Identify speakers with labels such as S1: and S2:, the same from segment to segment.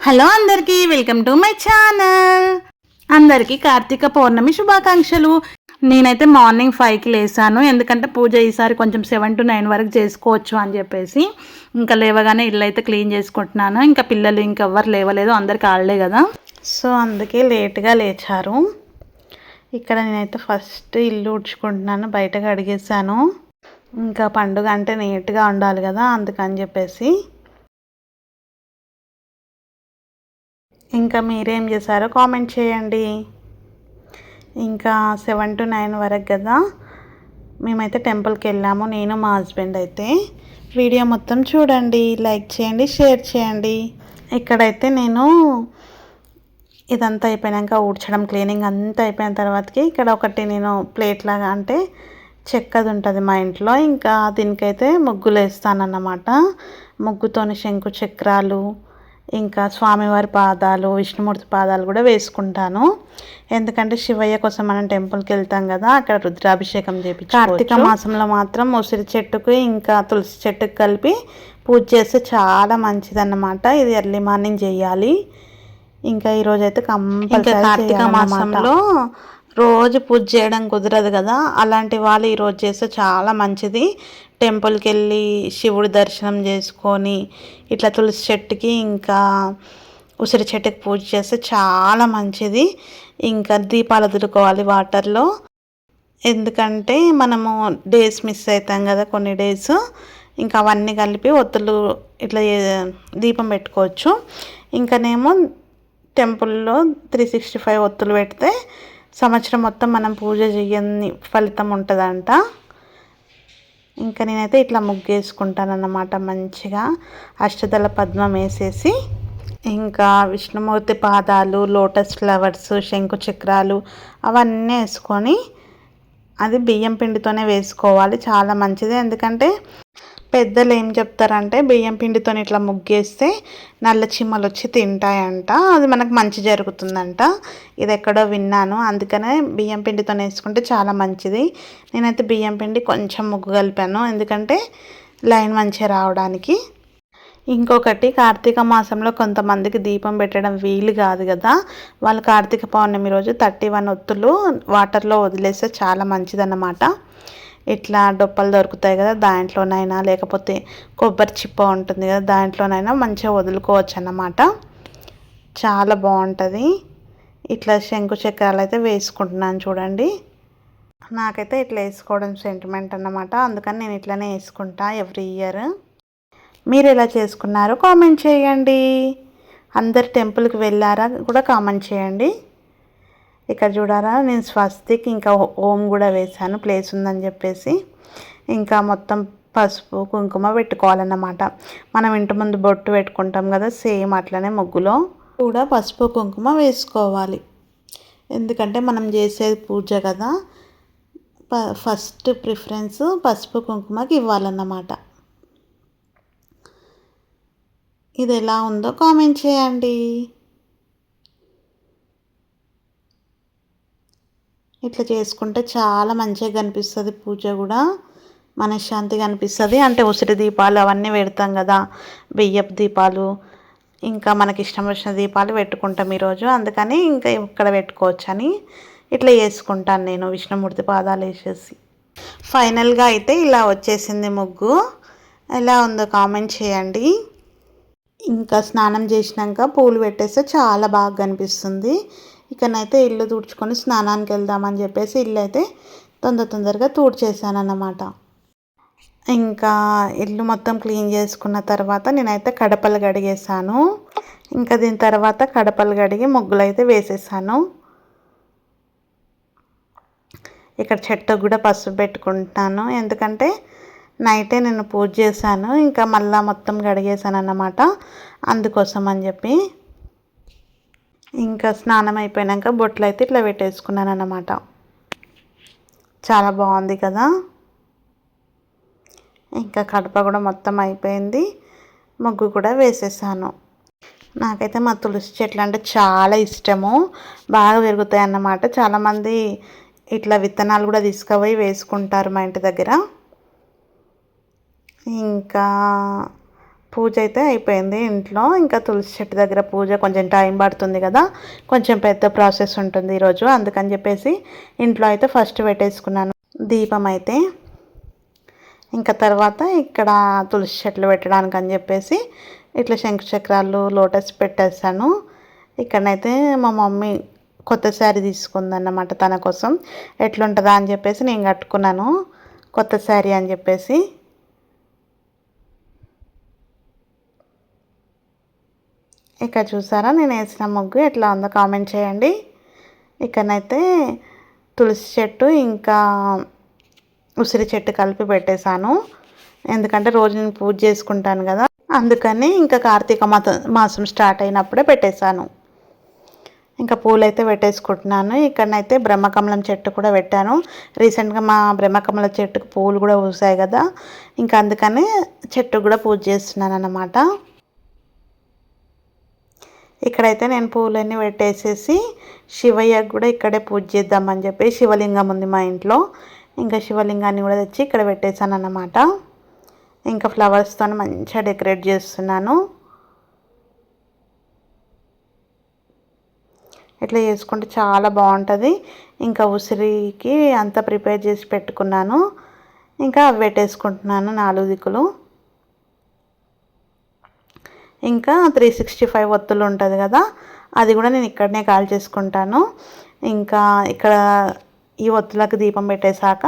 S1: Hello అందరికీ welcome to my channel. అందరికీ కార్తీక పౌర్ణమి శుభాకాంక్షలు. నేనైతే మార్నింగ్ ఫైవ్కి లేసాను. ఎందుకంటే పూజ ఈసారి కొంచెం సెవెన్ టు నైన్ వరకు చేసుకోవచ్చు అని చెప్పేసి. ఇంకా లేవగానే ఇల్లు అయితే క్లీన్ చేసుకుంటున్నాను. ఇంకా పిల్లలు ఇంకెవ్వరు లేవలేదు. అందరికి ఆడలే కదా. సో అందుకే లేట్గా లేచారు. ఇక్కడ నేనైతే ఫస్ట్ ఇల్లు ఉడ్చుకుంటున్నాను. బయటకు అడిగేసాను ఇంకా పండుగ అంటే నీట్గా ఉండాలి కదా అందుకని చెప్పేసి. ఇంకా మీరేం చేశారో కామెంట్ చేయండి. ఇంకా సెవెన్ టు నైన్ వరకు కదా. మేమైతే టెంపుల్కి వెళ్ళాము నేను మా హస్బెండ్ అయితే. వీడియో మొత్తం చూడండి లైక్ చేయండి షేర్ చేయండి. ఇక్కడైతే నేను ఇదంతా అయిపోయాక ఊడ్చడం క్లీనింగ్ అంతా అయిపోయిన తర్వాతకి ఇక్కడ ఒకటి నేను ప్లేట్ లాగా అంటే చెక్కది ఉంటుంది మా ఇంట్లో. ఇంకా దీనికైతే ముగ్గులు వేస్తానన్నమాట ముగ్గుతోని శంకు చక్రాలు ఇంకా స్వామివారి పాదాలు విష్ణుమూర్తి పాదాలు కూడా వేసుకుంటాను. ఎందుకంటే శివయ్య కోసం మనం టెంపుల్కి వెళ్తాం కదా అక్కడ రుద్రాభిషేకం చేపించి కార్తీక మాసంలో మాత్రం ఉసిరి చెట్టుకు ఇంకా తులసి చెట్టుకు కలిపి పూజ చేస్తే చాలా మంచిదన్నమాట. ఇది ఎర్లీ మార్నింగ్ చేయాలి. ఇంకా ఈరోజు అయితే కంపల్సరీ కార్తీక మాసంలో రోజు పూజ చేయడం కుదరదు కదా. అలాంటి వాళ్ళు ఈరోజు చేస్తే చాలా మంచిది. టెంపుల్కి వెళ్ళి శివుడి దర్శనం చేసుకొని ఇట్లా తులసి చెట్టుకి ఇంకా ఉసిరి చెట్టుకి పూజ చేస్తే చాలా మంచిది. ఇంకా దీపాలు వదులుకోవాలి వాటర్లో. ఎందుకంటే మనము డేస్ మిస్ అవుతాం కదా కొన్ని డేస్. ఇంకా అవన్నీ కలిపి ఒత్తులు ఇట్లా దీపం పెట్టుకోవచ్చు. ఇంకానేమో టెంపుల్లో త్రీ సిక్స్టీ ఫైవ్ ఒత్తులు పెడితే సంవత్సరం మొత్తం మనం పూజ చేయని ఫలితం ఉంటుందంట. ఇంకా నేనైతే ఇట్లా ముగ్గేసుకుంటాను అన్నమాట మంచిగా. అష్టదళ పద్మం వేసేసి ఇంకా విష్ణుమూర్తి పాదాలు లోటస్ ఫ్లవర్స్ శంకు చక్రాలు అవన్నీ వేసుకొని అది బియ్యం పిండితోనే వేసుకోవాలి. చాలా మంచిది. ఎందుకంటే పెద్దలు ఏం చెప్తారంటే బియ్యం పిండితో ఇట్లా ముగ్గేస్తే నల్ల చిమ్మలు వచ్చి తింటాయంట. అది మనకు మంచి జరుగుతుందంట. ఇది ఎక్కడో విన్నాను. అందుకనే బియ్యం పిండితో వేసుకుంటే చాలా మంచిది. నేనైతే బియ్యం పిండి కొంచెం ముగ్గు కలిపాను ఎందుకంటే లైన్ మంచిగా రావడానికి. ఇంకొకటి కార్తీక మాసంలో కొంతమందికి దీపం పెట్టడం వీలు కాదు కదా. వాళ్ళు కార్తీక పౌర్ణమి రోజు థర్టీ వన్ ఒత్తులు వాటర్లో వదిలేస్తే చాలా మంచిదన్నమాట. ఇట్లా డొప్పలు దొరుకుతాయి కదా దాంట్లోనైనా లేకపోతే కొబ్బరి చిప్ప ఉంటుంది కదా దాంట్లోనైనా మంచిగా వదులుకోవచ్చు అన్నమాట చాలా బాగుంటుంది. ఇట్లా శంకు చక్రాలు అయితే వేసుకుంటున్నాను చూడండి. నాకైతే ఇట్లా వేసుకోవడం సెంటిమెంట్ అన్నమాట. అందుకని నేను ఇట్లానే వేసుకుంటా ఎవ్రీ ఇయర్ మీరు ఎలా చేసుకున్నారో కామెంట్ చేయండి. అందరు టెంపుల్కి వెళ్ళారా? కూడా కామెంట్ చేయండి. ఇక్కడ చూడారా నేను స్వస్తిక్ ఇంకా ఓం కూడా వేశాను ప్లేస్ ఉందని చెప్పేసి. ఇంకా మొత్తం పసుపు కుంకుమ పెట్టుకోవాలన్నమాట. మనం ఇంటి ముందు బొట్టు పెట్టుకుంటాం కదా సేమ్ అట్లనే ముగ్గులో కూడా పసుపు కుంకుమ వేసుకోవాలి. ఎందుకంటే మనం చేసేది పూజ కదా ప ఫస్ట్ ప్రిఫరెన్స్ పసుపు కుంకుమకి ఇవ్వాలన్నమాట. ఇది ఎలా ఉందో కామెంట్ చేయండి. ఇట్లా చేసుకుంటే చాలా మంచిగా కనిపిస్తుంది. పూజ కూడా మనశ్శాంతిగా అనిపిస్తుంది. అంటే ఉసిరి దీపాలు అవన్నీ పెడతాం కదా బియ్యపు దీపాలు ఇంకా మనకి ఇష్టం వచ్చిన దీపాలు పెట్టుకుంటాం ఈరోజు అందుకని ఇంకా ఇక్కడ పెట్టుకోవచ్చు అని ఇట్లా చేసుకుంటాను నేను విష్ణుమూర్తి పాదాలు వేసేసి. ఫైనల్గా అయితే ఇలా వచ్చేసింది ముగ్గు. ఎలా ఉందో కామెంట్ చేయండి. ఇంకా స్నానం చేసినాక పూలు పెట్టేస్తే చాలా బాగా కనిపిస్తుంది. ఇకనైతే ఇల్లు తుడుచుకొని స్నానానికి వెళ్దామని చెప్పేసి ఇల్లు అయితే తొందర తొందరగా తుడిచేసానన్నమాట ఇంకా ఇల్లు మొత్తం క్లీన్ చేసుకున్న తర్వాత నేనైతే కడపలు కడిగేసాను ఇంకా దీని తర్వాత కడపలు కడిగి ముగ్గులు అయితే వేసేసాను. ఇక్కడ చెట్టు కూడా పసుపు పెట్టుకుంటున్నాను ఎందుకంటే నైటే నేను పూజ చేశాను. ఇంకా మళ్ళీ మొత్తం కడిగేసాను అన్నమాట అందుకోసం అని చెప్పి ఇంకా స్నానం అయిపోయాక బొట్లు అయితే ఇట్లా పెట్టేసుకున్నాను అన్నమాట చాలా బాగుంది కదా? ఇంకా కడప కూడా మొత్తం అయిపోయింది. ముగ్గు కూడా వేసేసాను. నాకైతే మా తులసి చెట్లు అంటే చాలా ఇష్టము. బాగా పెరుగుతాయి అన్నమాట చాలామంది ఇట్లా విత్తనాలు కూడా తీసుకుపోయి వేసుకుంటారు మా ఇంటి దగ్గర. ఇంకా పూజ అయితే అయిపోయింది ఇంట్లో. ఇంకా తులసి చెట్టు దగ్గర పూజ కొంచెం టైం పడుతుంది కదా. కొంచెం పెద్ద ప్రాసెస్ ఉంటుంది ఈరోజు అందుకని చెప్పేసి ఇంట్లో అయితే ఫస్ట్ పెట్టేసుకున్నాను దీపం అయితే. ఇంకా తర్వాత ఇక్కడ తులసి చెట్లు పెట్టడానికి అని చెప్పేసి ఇట్లా శంఖచక్రాలు లోటస్ పెట్టేస్తాను ఇక్కడనైతే మా మమ్మీ కొత్త శారీ తీసుకుందన్నమాట తన కోసం. ఎట్లుంటుందా అని చెప్పేసి నేను కట్టుకున్నాను. కొత్త శారీ అని చెప్పేసి. ఇక్కడ చూసారా? నేను వేసిన ముగ్గు ఎట్లా ఉందో కామెంట్ చేయండి. ఇక్కడనైతే తులసి చెట్టు ఇంకా ఉసిరి చెట్టు కలిపి పెట్టేశాను. ఎందుకంటే రోజు నేను పూజ చేసుకుంటాను కదా. అందుకని ఇంకా కార్తీక మాత మాసం స్టార్ట్ అయినప్పుడే పెట్టేశాను. ఇంకా పూలైతే పెట్టేసుకుంటున్నాను. ఇక్కడనైతే బ్రహ్మకమలం చెట్టు కూడా పెట్టాను. రీసెంట్గా మా బ్రహ్మకమల చెట్టుకు పూలు కూడా పూసాయి కదా. ఇంకా అందుకని చెట్టు కూడా పూజ చేస్తున్నాను అన్నమాట ఇక్కడైతే నేను పూలన్నీ పెట్టేసేసి శివయ్యకు కూడా ఇక్కడే పూజ చేద్దామని చెప్పి శివలింగం ఉంది మా ఇంట్లో. ఇంకా శివలింగాన్ని కూడా తెచ్చి ఇక్కడ పెట్టేశాను అన్నమాట. ఇంకా ఫ్లవర్స్తో మంచిగా డెకరేట్ చేస్తున్నాను. ఇట్లా చేసుకుంటే చాలా బాగుంటుంది. ఇంకా ఉసిరికి అంతా ప్రిపేర్ చేసి పెట్టుకున్నాను. ఇంకా అవి పెట్టేసుకుంటున్నాను నాలుగు దిక్కులు. ఇంకా త్రీ సిక్స్టీ ఫైవ్ ఒత్తులు ఉంటుంది కదా అది కూడా నేను ఇక్కడనే కాల్ చేసుకుంటాను. ఇంకా ఇక్కడ ఈ ఒత్తులకు దీపం పెట్టేశాక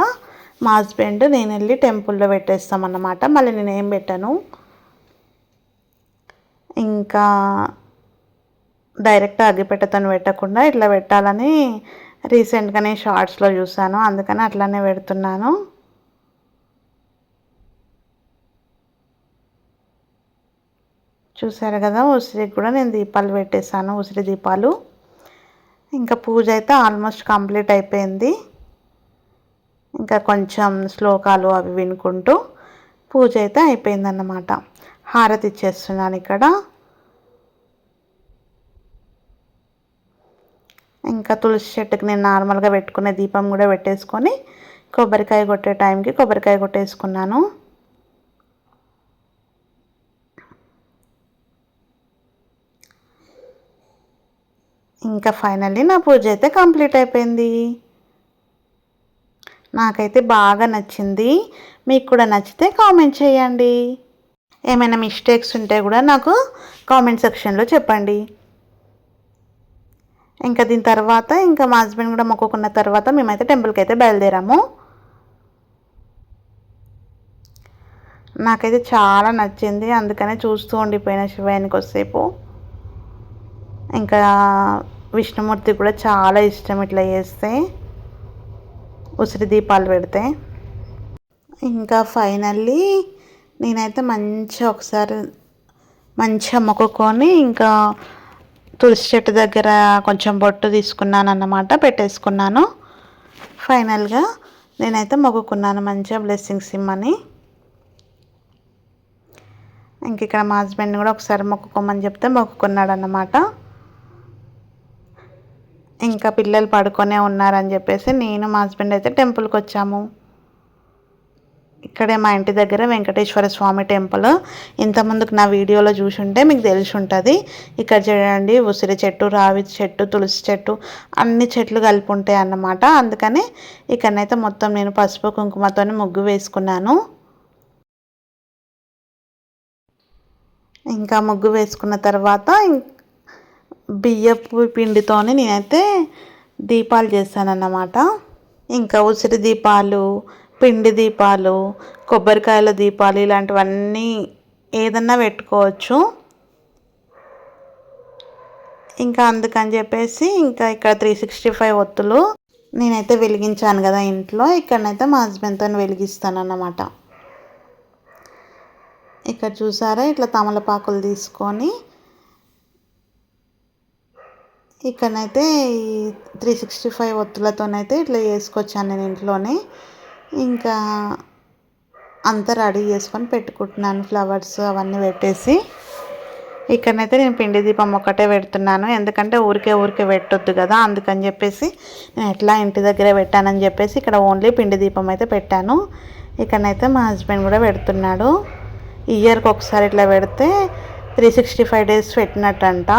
S1: మా హస్బెండ్ నేను వెళ్ళి టెంపుల్లో పెట్టేస్తామన్నమాట మళ్ళీ నేను ఏం పెట్టాను? ఇంకా డైరెక్ట్ అగ్గిపెట్టతను పెట్టకుండా ఇట్లా పెట్టాలని రీసెంట్గానే షార్ట్స్లో చూసాను అందుకని అట్లానే పెడుతున్నాను. చూసారు కదా ఉసిరికి కూడా నేను దీపాలు పెట్టేశాను ఉసిరి దీపాలు. ఇంకా పూజ అయితే ఆల్మోస్ట్ కంప్లీట్ అయిపోయింది. ఇంకా కొంచెం శ్లోకాలు అవి వినుకుంటూ పూజ అయితే అయిపోయిందన్నమాట. హారతి ఇచ్చేస్తున్నాను ఇక్కడ. ఇంకా తులసి చెట్టుకి నేను నార్మల్గా పెట్టుకునే దీపం కూడా పెట్టేసుకొని కొబ్బరికాయ కొట్టే టైంకి కొబ్బరికాయ కొట్టేసుకున్నాను. ఇంకా ఫైనల్లీ నా పూజ అయితే కంప్లీట్ అయిపోయింది. నాకైతే బాగా నచ్చింది. మీకు కూడా నచ్చితే కామెంట్ చేయండి. ఏమైనా మిస్టేక్స్ ఉంటే కూడా నాకు కామెంట్ సెక్షన్లో చెప్పండి. ఇంకా దీని తర్వాత ఇంకా మా హస్బెండ్ కూడా మొక్కుకున్న తర్వాత మేమైతే టెంపుల్కి అయితే బయలుదేరాము. నాకైతే చాలా నచ్చింది. అందుకనే చూస్తూ ఉండిపోయిన శివయానికి కొద్దిసేపు. ఇంకా విష్ణుమూర్తి కూడా చాలా ఇష్టం ఇట్లా చేస్తే. ఉసిరి దీపాలు పెడితే. ఇంకా ఫైనల్లీ నేనైతే మంచిగా ఒకసారి మంచిగా మొక్కుకొని ఇంకా తులసి చెట్టు దగ్గర కొంచెం బొట్టు తీసుకున్నాను అన్నమాట పెట్టేసుకున్నాను. ఫైనల్గా నేనైతే మొక్కుకున్నాను మంచిగా బ్లెస్సింగ్స్ ఇమ్మని. ఇంక ఇక్కడ మా హస్బెండ్ కూడా ఒకసారి మొక్కుకోమని చెప్తే మొక్కుకున్నాడు అన్నమాట ఇంకా పిల్లలు పడుకొనే ఉన్నారని చెప్పేసి నేను మా హస్బెండ్ అయితే టెంపుల్కి వచ్చాము. ఇక్కడే మా ఇంటి దగ్గర వెంకటేశ్వర స్వామి టెంపుల్ ఇంతకుముందుకు నా వీడియోలో చూసుంటే మీకు తెలిసి ఉంటుంది ఇక్కడ చూడండి ఉసిరి చెట్టు రావి చెట్టు తులసి చెట్టు అన్ని చెట్లు కలిపి ఉంటాయి అన్నమాట. అందుకని ఇక్కడనైతే మొత్తం నేను పసుపు కుంకుమతో ముగ్గు వేసుకున్నాను. ఇంకా ముగ్గు వేసుకున్న తర్వాత బియ్యపు పిండితోనే నేనైతే దీపాలు చేశానన్నమాట ఇంకా ఉసిరి దీపాలు పిండి దీపాలు కొబ్బరికాయల దీపాలు ఇలాంటివన్నీ ఏదన్నా పెట్టుకోవచ్చు. ఇంకా అందుకని చెప్పేసి ఇంకా ఇక్కడ త్రీ సిక్స్టీ ఫైవ్ ఒత్తులు నేనైతే వెలిగించాను కదా ఇంట్లో. ఇక్కడనైతే మా హస్బెండ్తో వెలిగిస్తాను అన్నమాట ఇక్కడ చూసారా? ఇట్లా తమలపాకులు తీసుకొని ఇక్కడనైతే ఈ త్రీ సిక్స్టీ ఫైవ్ ఒత్తులతోనైతే ఇట్లా చేసుకొచ్చాను నేను ఇంట్లోనే. ఇంకా అంతా రెడీ చేసుకొని పెట్టుకుంటున్నాను ఫ్లవర్స్ అవన్నీ పెట్టేసి. ఇక్కడనైతే నేను పిండి దీపం ఒకటే పెడుతున్నాను. ఎందుకంటే ఊరికే ఊరికే పెట్టొద్దు కదా అందుకని చెప్పేసి నేను ఎట్లా ఇంటి దగ్గరే పెట్టానని చెప్పేసి ఇక్కడ ఓన్లీ పిండి దీపం అయితే పెట్టాను. ఇక్కడనైతే మా హస్బెండ్ కూడా పెడుతున్నాడు. ఇయర్కి ఒకసారి ఇట్లా పెడితే త్రీ సిక్స్టీ ఫైవ్ డేస్ పెట్టినట్టంట.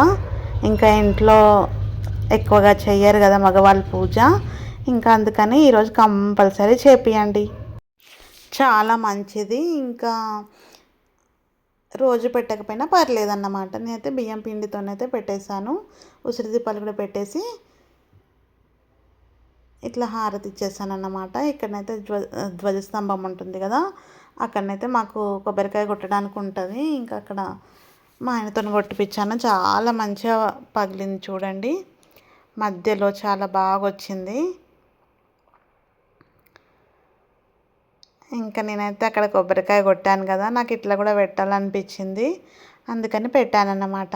S1: ఇంకా ఇంట్లో ఎక్కువగా చెయ్యరు కదా మగవాళ్ళు పూజ. ఇంకా అందుకని ఈరోజు కంపల్సరీ చేపియండి. చాలా మంచిది. ఇంకా రోజు పెట్టకపోయినా పర్లేదన్నమాట. నేనైతే బియ్యం పిండితోనైతే పెట్టేశాను. ఉసిరి దీపాలు కూడా పెట్టేసి ఇట్లా హారతి ఇచ్చేసాను అన్నమాట ఇక్కడనైతే ధ్వ ధ్వజస్తంభం ఉంటుంది కదా. అక్కడనైతే మాకు కొబ్బరికాయ కొట్టడానికి ఉంటుంది ఇంకా అక్కడ మా ఆయనతో కొట్టిపించాను చాలా మంచిగా పగిలింది చూడండి. మధ్యలో చాలా బాగా వచ్చింది ఇంకా నేనైతే అక్కడ కొబ్బరికాయ కొట్టాను కదా నాకు ఇట్లా కూడా పెట్టాలనిపించింది అందుకని పెట్టానన్నమాట.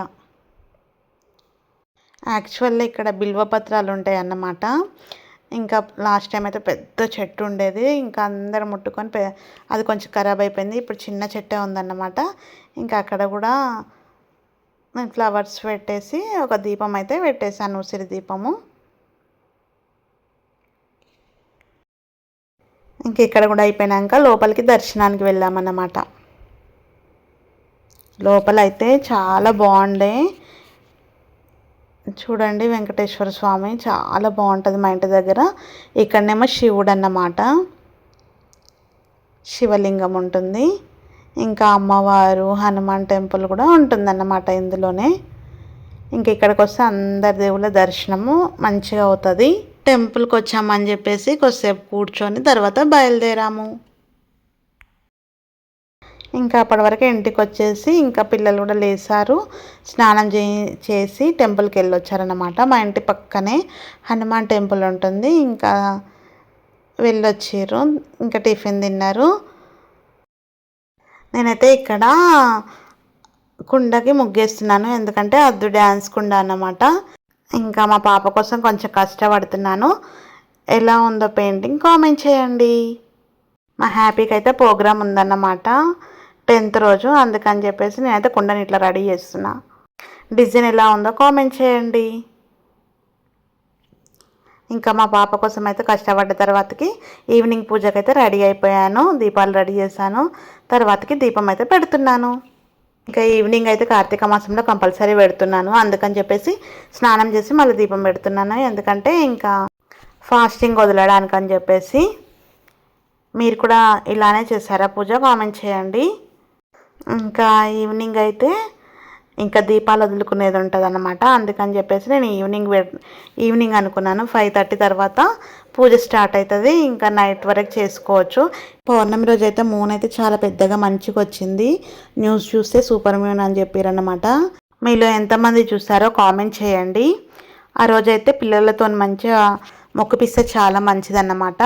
S1: యాక్చువల్లీ ఇక్కడ బిల్వ పత్రాలు ఉంటాయి అన్నమాట ఇంకా లాస్ట్ టైం అయితే పెద్ద చెట్టు ఉండేది. ఇంకా అందరం ముట్టుకొని అది కొంచెం ఖరాబ్ అయిపోయింది. ఇప్పుడు చిన్న చెట్టే ఉందన్నమాట. ఇంకా అక్కడ కూడా ఫ్లవర్స్ పెట్టేసి ఒక దీపం అయితే పెట్టేశాను ఉసిరి దీపము. ఇంక ఇక్కడ కూడా అయిపోయినాక లోపలికి దర్శనానికి వెళ్ళామన్నమాట. లోపల అయితే చాలా బాగుండే. చూడండి వెంకటేశ్వర స్వామి చాలా బాగుంటుంది మా ఇంటి దగ్గర. ఇక్కడనేమో శివుడు అన్నమాట శివలింగం ఉంటుంది. ఇంకా అమ్మవారు హనుమాన్ టెంపుల్ కూడా ఉంటుందన్నమాట ఇందులోనే. ఇంక ఇక్కడికి వస్తే అందరి దేవుళ్ళ దర్శనము మంచిగా అవుతుంది. టెంపుల్కి వచ్చామని చెప్పేసి కొద్దిసేపు కూర్చొని తర్వాత బయలుదేరాము. ఇంకా అప్పటి వరకు ఇంటికి వచ్చేసి ఇంకా పిల్లలు కూడా లేసారు. స్నానం చే చేసి టెంపుల్కి వెళ్ళి వచ్చారనమాట మా ఇంటి పక్కనే హనుమాన్ టెంపుల్ ఉంటుంది. ఇంకా వెళ్ళొచ్చారు. ఇంకా టిఫిన్ తిన్నారు. నేనైతే ఇక్కడ కుండకి ముగ్గేస్తున్నాను. ఎందుకంటే అద్దు డ్యాన్స్ కుండ అన్నమాట. ఇంకా మా పాప కోసం కొంచెం కష్టపడుతున్నాను. ఎలా ఉందో పెయింటింగ్ కామెంట్ చేయండి. మా హ్యాపీకి అయితే ప్రోగ్రామ్ ఉందన్నమాట. టెన్త్ రోజు అందుకని చెప్పేసి నేనైతే కుండని ఇట్లా రెడీ చేస్తున్నా. డిజైన్ ఎలా ఉందో కామెంట్ చేయండి. ఇంకా మా పాప కోసం అయితే కష్టపడ్డ తర్వాతకి ఈవినింగ్ పూజకి అయితే రెడీ అయిపోయాను. దీపాలు రెడీ చేశాను. తర్వాతకి దీపం అయితే పెడుతున్నాను. ఇంకా ఈవినింగ్ అయితే కార్తీక మాసంలో కంపల్సరీ పెడుతున్నాను. అందుకని చెప్పేసి స్నానం చేసి మళ్ళీ దీపం పెడుతున్నాను. ఎందుకంటే ఇంకా ఫాస్టింగ్ వదలడానికి అని చెప్పేసి మీరు కూడా ఇలానే చేశారా పూజ? కామెంట్ చేయండి. ఇంకా ఈవినింగ్ అయితే ఇంకా దీపాలు వదులుకునేది ఉంటుంది అనమాట అందుకని చెప్పేసి నేను ఈవినింగ్ ఈవినింగ్ అనుకున్నాను. ఫైవ్ థర్టీ తర్వాత పూజ స్టార్ట్ అవుతుంది ఇంకా నైట్ వరకు చేసుకోవచ్చు. పౌర్ణమి రోజు అయితే మూన్ అయితే చాలా పెద్దగా మంచిగా వచ్చింది. న్యూస్ చూస్తే సూపర్ మూన్ అని చెప్పారనమాట మీలో ఎంతమంది చూస్తారో కామెంట్ చేయండి. ఆ రోజైతే పిల్లలతో మంచిగా మొక్కుపిస్తే చాలా మంచిదన్నమాట.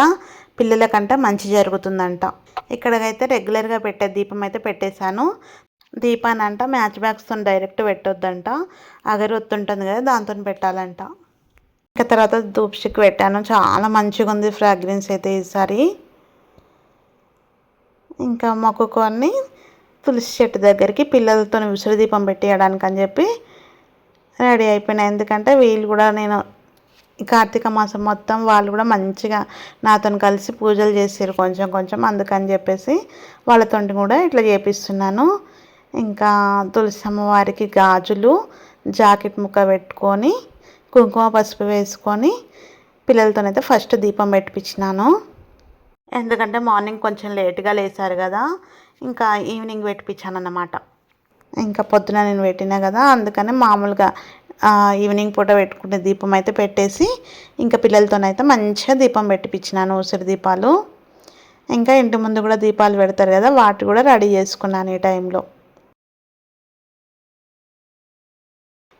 S1: పిల్లలకంట మంచి జరుగుతుందంట. ఇక్కడైతే రెగ్యులర్గా పెట్టే దీపం అయితే పెట్టేశాను. దీపాన్ని అంట మ్యాచ్ బ్యాగ్స్తో డైరెక్ట్ పెట్టొద్దంట. అగరొత్తు ఉంటుంది కదా దాంతో పెట్టాలంట. ఇంకా తర్వాత ధూప్ పెట్టాను. చాలా మంచిగా ఉంది ఫ్రాగ్రెన్స్ అయితే ఈసారి. ఇంకా మొక్కుకొని తులసి చెట్టు దగ్గరికి పిల్లలతో విసురు దీపం పెట్టేయడానికి అని చెప్పి రెడీ అయిపోయినా. ఎందుకంటే వీళ్ళు కూడా నేను కార్తీక మాసం మొత్తం వాళ్ళు కూడా మంచిగా నాతో కలిసి పూజలు చేసారు కొంచెం కొంచెం అందుకని చెప్పేసి వాళ్ళతో కూడా ఇట్లా చేపిస్తున్నాను. ఇంకా తులసి అమ్మవారికి గాజులు జాకెట్ ముక్క పెట్టుకొని కుంకుమ పసుపు వేసుకొని పిల్లలతోనైతే ఫస్ట్ దీపం పెట్టించినాను ఎందుకంటే మార్నింగ్ కొంచెం లేట్గా లేసారు కదా ఇంకా ఈవినింగ్ పెట్టించాను అన్నమాట ఇంకా పొద్దున నేను పెట్టినా కదా అందుకని మామూలుగా ఈవినింగ్ పూట పెట్టుకునే దీపం అయితే పెట్టేసి ఇంకా పిల్లలతోనైతే మంచిగా దీపం పెట్టిపించినాను ఉసిరి దీపాలు. ఇంకా ఇంటి ముందు కూడా దీపాలు పెడతారు కదా వాటి కూడా రెడీ చేసుకున్నాను ఈ టైంలో.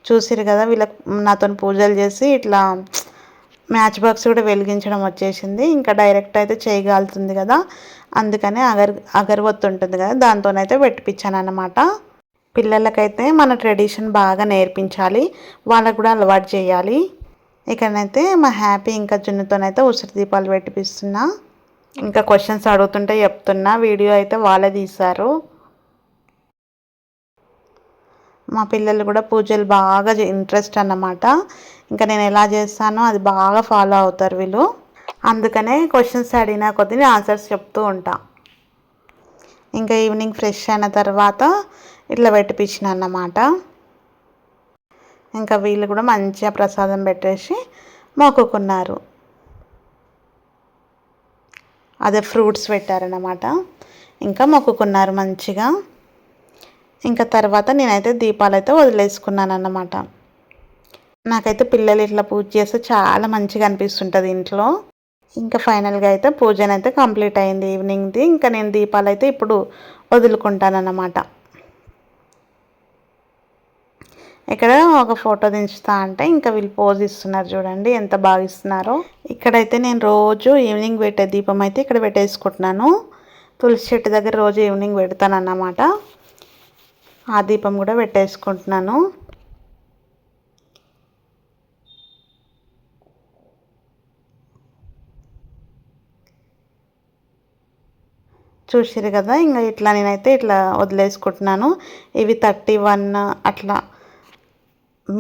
S1: చూసిరు కదా వీళ్ళ నాతో పూజలు చేసి ఇట్లా మ్యాచ్ బాక్స్ కూడా వెలిగించడం వచ్చేసింది. ఇంకా డైరెక్ట్ అయితే చేయగలుగుతుంది కదా అందుకనే అగర్ అగరవత్తు ఉంటుంది కదా దాంతోనైతే పెట్టిపించాను అన్నమాట పిల్లలకైతే మన ట్రెడిషన్ బాగా నేర్పించాలి. వాళ్ళకు కూడా అలవాటు చేయాలి. ఇక్కడనైతే మా హ్యాపీ ఇంకా జున్నుతోనైతే ఉసిరి దీపాలు పెట్టిపిస్తున్నా. ఇంకా క్వశ్చన్స్ అడుగుతుంటే చెప్తున్నా. వీడియో అయితే వాళ్ళే తీశారు. మా పిల్లలు కూడా పూజలు బాగా ఇంట్రెస్ట్ అన్నమాట. ఇంకా నేను ఎలా చేస్తానో అది బాగా ఫాలో అవుతారు వీళ్ళు. అందుకనే క్వశ్చన్స్ అడిగిన కొద్ది ఆన్సర్స్ చెప్తూ ఉంటా. ఇంకా ఈవినింగ్ ఫ్రెష్ అయిన తర్వాత ఇట్లా పెట్టిపించిన అన్నమాట. ఇంకా వీళ్ళు కూడా మంచిగా ప్రసాదం పెట్టేసి మొక్కుకున్నారు. అదే ఫ్రూట్స్ పెట్టారన్నమాట. ఇంకా మొక్కుకున్నారు మంచిగా. ఇంకా తర్వాత నేనైతే దీపాలు అయితే వదిలేసుకున్నాను అన్నమాట నాకైతే పిల్లలు ఇట్లా పూజ చేస్తే చాలా మంచిగా అనిపిస్తుంటుంది ఇంట్లో. ఇంకా ఫైనల్గా అయితే పూజనైతే కంప్లీట్ అయింది ఈవినింగ్ది. ఇంకా నేను దీపాలు అయితే ఇప్పుడు వదులుకుంటానన్నమాట. ఇక్కడ ఒక ఫోటో దించుతా అంటే ఇంకా వీళ్ళు పోజ్ ఇస్తున్నారు చూడండి ఎంత బాగా ఇస్తున్నారో. ఇక్కడైతే నేను రోజు ఈవినింగ్ పెట్టే దీపం అయితే ఇక్కడ పెట్టేసుకుంటున్నాను. తులసి చెట్టు దగ్గర రోజు ఈవినింగ్ పెడతాను అన్నమాట ఆ దీపం కూడా పెట్టేసుకుంటున్నాను. చూసారు కదా ఇంకా ఇట్లా నేనైతే ఇట్లా వదిలేసుకుంటున్నాను. ఇవి థర్టీ వన్ అట్లా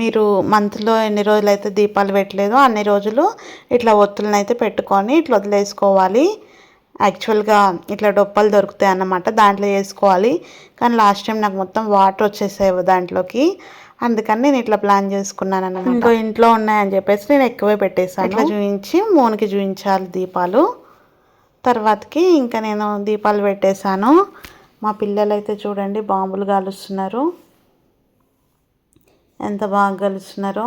S1: మీరు మంత్లో ఎన్ని రోజులు అయితే దీపాలు పెట్టలేదో అన్ని రోజులు ఇట్లా ఒత్తులను అయితే పెట్టుకొని ఇట్లా వదిలేసుకోవాలి. యాక్చువల్గా ఇట్లా డొప్పలు దొరుకుతాయి అన్నమాట దాంట్లో వేసుకోవాలి. కానీ లాస్ట్ టైం నాకు మొత్తం వాటర్ వచ్చేసాయి దాంట్లోకి. అందుకని నేను ఇట్లా ప్లాన్ చేసుకున్నాను అన్నమాట. ఇంకో ఇంట్లో ఉన్నాయని చెప్పేసి నేను ఎక్కువే పెట్టేసాను ఇట్లా చూపించి మూనికి చూపించాలి దీపాలు. తర్వాతకి ఇంకా నేను దీపాలు పెట్టేశాను. మా పిల్లలు అయితే చూడండి బాంబులు కాలుస్తున్నారు ఎంత బాగా కలుస్తున్నారో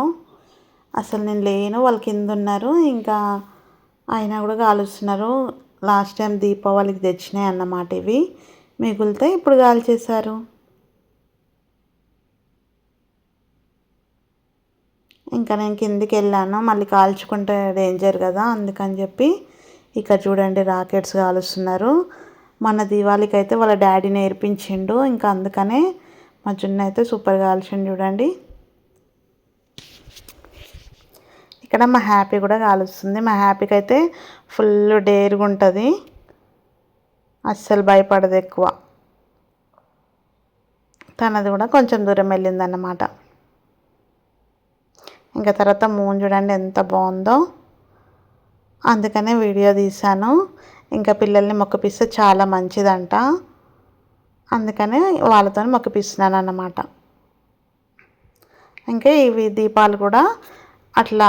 S1: అసలు నేను లేను వాళ్ళు కింద ఉన్నారు. ఇంకా అయినా కూడా కాలుస్తున్నారు లాస్ట్ టైం దీపావళికి తెచ్చినాయి అన్నమాట ఇవి. మిగులుతే ఇప్పుడు గాలి చేశారు ఇంకా నేను కిందికి వెళ్ళాను. మళ్ళీ కాల్చుకుంటే డేంజర్ కదా అందుకని చెప్పి ఇక్కడ చూడండి రాకెట్స్ కాలుస్తున్నారు మన దీవాళికి అయితే వాళ్ళ డాడీ నేర్పించిండు. ఇంకా అందుకనే మా జున్ను అయితే సూపర్ కాల్చిండు చూడండి. ఇక్కడ మా హ్యాపీ కూడా కాలుస్తుంది. మా హ్యాపీకి అయితే ఫుల్ డేర్గా ఉంటుంది. అస్సలు భయపడదు ఎక్కువ. తనది కూడా కొంచెం దూరం వెళ్ళిందన్నమాట. ఇంకా తర్వాత మూన్ చూడండి ఎంత బాగుందో. అందుకనే వీడియో తీశాను. ఇంకా పిల్లల్ని మొక్కపిస్తే చాలా మంచిదంట. అందుకనే వాళ్ళతో మొక్కపిస్తున్నాను అన్నమాట ఇంకా ఇవి దీపాలు కూడా అట్లా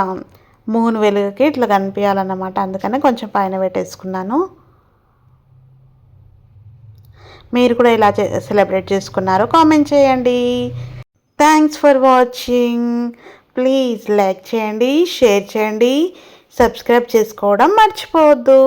S1: మూన్ వెలుగుకి ఇట్లా కనిపించాలన్నమాట అందుకనే కొంచెం పైన పెట్టేసుకున్నాను. మీరు కూడా ఇలా సెలబ్రేట్ చేసుకున్నారో. కామెంట్ చేయండి. Thanks for watching please like చేయండి షేర్ చేయండి. సబ్స్క్రైబ్ చేసుకోవడం మర్చిపోవద్దు.